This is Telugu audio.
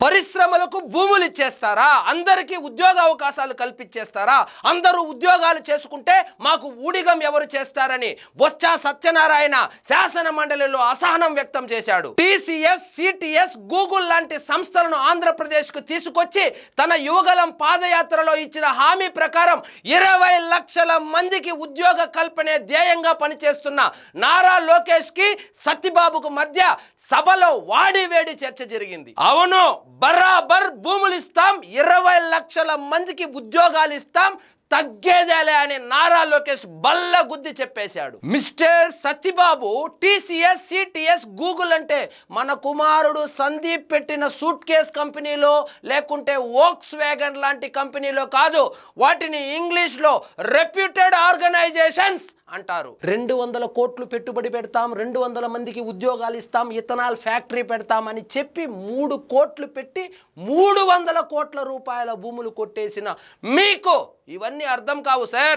పరిశ్రమలకు భూములు ఇచ్చేస్తారా? అందరికీ ఉద్యోగ అవకాశాలు కల్పించేస్తారా? అందరూ ఉద్యోగాలు చేసుకుంటే మాకు ఊడిగం ఎవరు చేస్తారని బొత్స సత్యనారాయణ శాసన మండలిలో అసహనం వ్యక్తం చేశాడు. టీసీఎస్ సిటిఎస్ గూగుల్ లాంటి సంస్థలను ఆంధ్రప్రదేశ్కు తీసుకొచ్చి తన యువగలం పాదయాత్రలో ఇచ్చిన హామీ ప్రకారం ఇరవై లక్షల మందికి ఉద్యోగ కల్పనే ధ్యేయంగా పనిచేస్తున్న నారా లోకేష్కి సత్యబాబుకు మధ్య సభలో వాడి వేడి చర్చ జరిగింది. అవును బరాబర్ భూములు ఇస్తాం ఇరవై లక్షల మందికి ఉద్యోగాలు ఇస్తాం తగ్గేదేలే అని నారా లోకేష్ బల్ల గుద్ది చెప్పేశాడు. Mister Satyababu TCS CTS Google అంటే మన కుమారుడు సందీప్ పెట్టిన సూట్ కేస్ కంపెనీలో లేకుంటే ఓక్స్ వ్యాగన్ లాంటి కంపెనీలో కాదు వాటిని ఇంగ్లీష్లో రెప్యూటెడ్ ఆర్గనైజేషన్స్ అంటారు. రెండు వందల కోట్లు పెట్టుబడి పెడతాం రెండు వందల మందికి ఉద్యోగాలు ఇస్తాం ఇథనాల్ ఫ్యాక్టరీ పెడతామని చెప్పి మూడు కోట్లు పెట్టి మూడు వందల కోట్ల రూపాయల భూములు కొట్టేసిన మీకు ఇవన్నీ అర్థం కావు సార్.